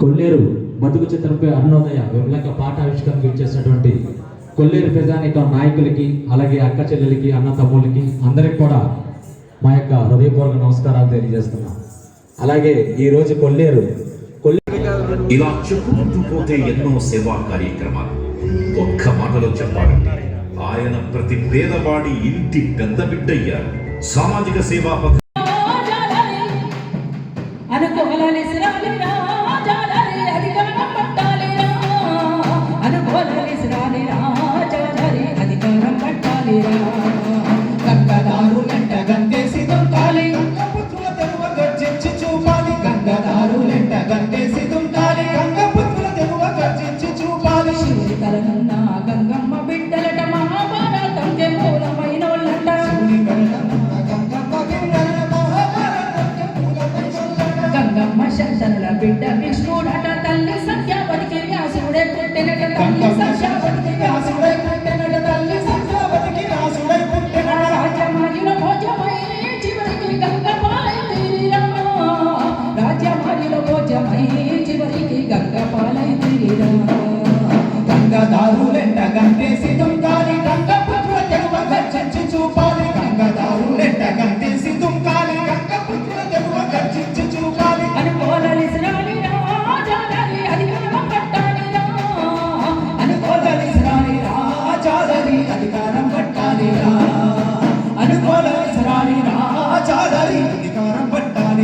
కొల్లేరు బతుకు చిత్రంపై అరుణోదయ విమలక పాట ఆవిష్కరణకు ఇచ్చేసినటువంటి కొల్లేరు ప్రజానిక నాయకులకి అలాగే అక్క చెల్లెలకి అన్న తమ్ముళ్ళకి అందరికి కూడా మా యొక్క హృదయపూర్వక నమస్కారాలు తెలియజేస్తున్నాం. అలాగే ఈరోజు కొల్లేరు కొల్లేరు ఇలా చెప్పుకుంటూ పోతే ఎన్నో సేవా కార్యక్రమాలు. ఒక్క మాటలో చెప్పాలంటే ఆయన ప్రతి పేదవాడి ఇంటి పెద్ద బిడ్డయ్యారు సామాజిక సేవా పథ అనుకోవాలి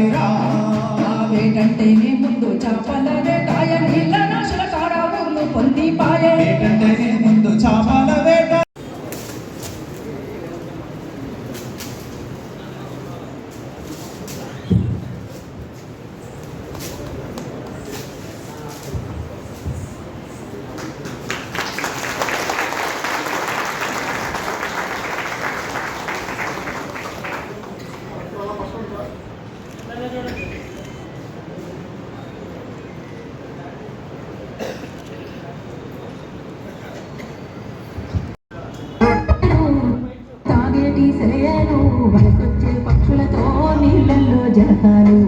పట్టాలిరా వేటంటేనే ముందు చెప్పలనే తాయ నీళ్ళ నాశల కారావులు పొంది పాయే. ఏంటంటే ముందు చాపాల పిల్లలు వలసొచ్చే పక్షులతో నీళ్ళల్లో జలకాలు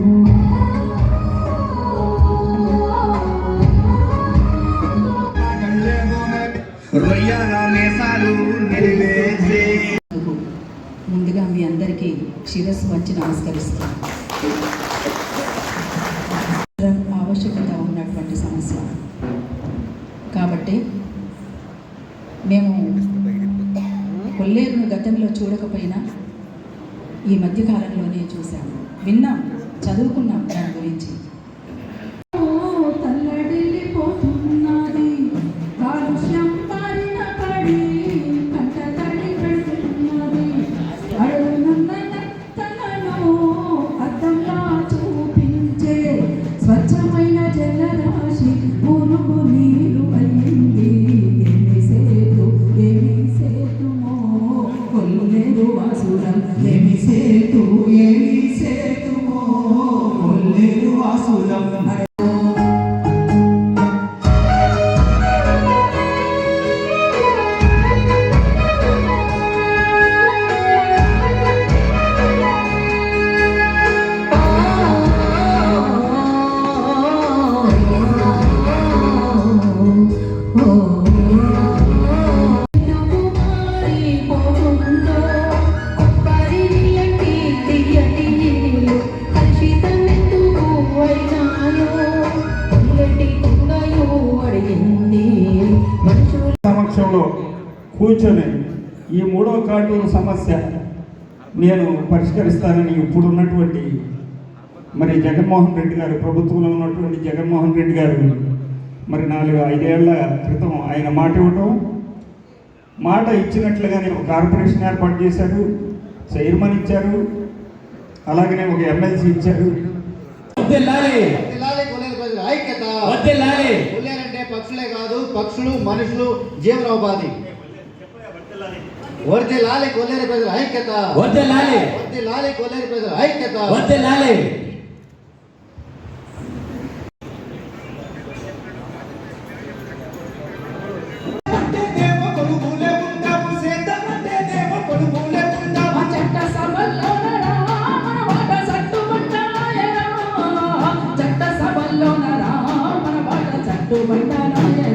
ముందుగా మీ అందరికీ శిరస్సు వచ్చి నమస్కరిస్తాను ఆవశ్యకత ఉన్నటువంటి సమస్య. కాబట్టి మేము కొల్లేరును గతంలో చూడకపోయినా ఈ మధ్యకాలంలోనే చూసాము విన్నాం చదువుకున్నాం దాని గురించి. సమక్షంలో కూర్చొని ఈ మూడో కార్టూన్ సమస్య నేను పరిష్కరిస్తానని ఇప్పుడున్నటువంటి మరి జగన్మోహన్ రెడ్డి గారు ప్రభుత్వంలో ఉన్నటువంటి జగన్మోహన్ రెడ్డి గారు మరి నాలుగు ఐదేళ్ళ క్రితం ఆయన మాట ఇవ్వటం మాట ఇచ్చినట్లుగానే ఒక కార్పొరేషన్ ఏర్పాటు చేశారు చైర్మన్ ఇచ్చారు అలాగనే ఒక ఎమ్మెల్సీ ఇచ్చారు. ప్రజల ఐక్యత. కొల్లేరంటే పక్షులే కాదు పక్షులు మనుషులు జీవనోపాధి. వర్ది లాలి కొల్లేరు ప్రజల ఐక్యత. వద్దెల్లాలి వర్ది లాలి కొల్లేరు ప్రజల ఐక్యత. వద్దెల్లాలి అంటేనేమో từ bánh ta nói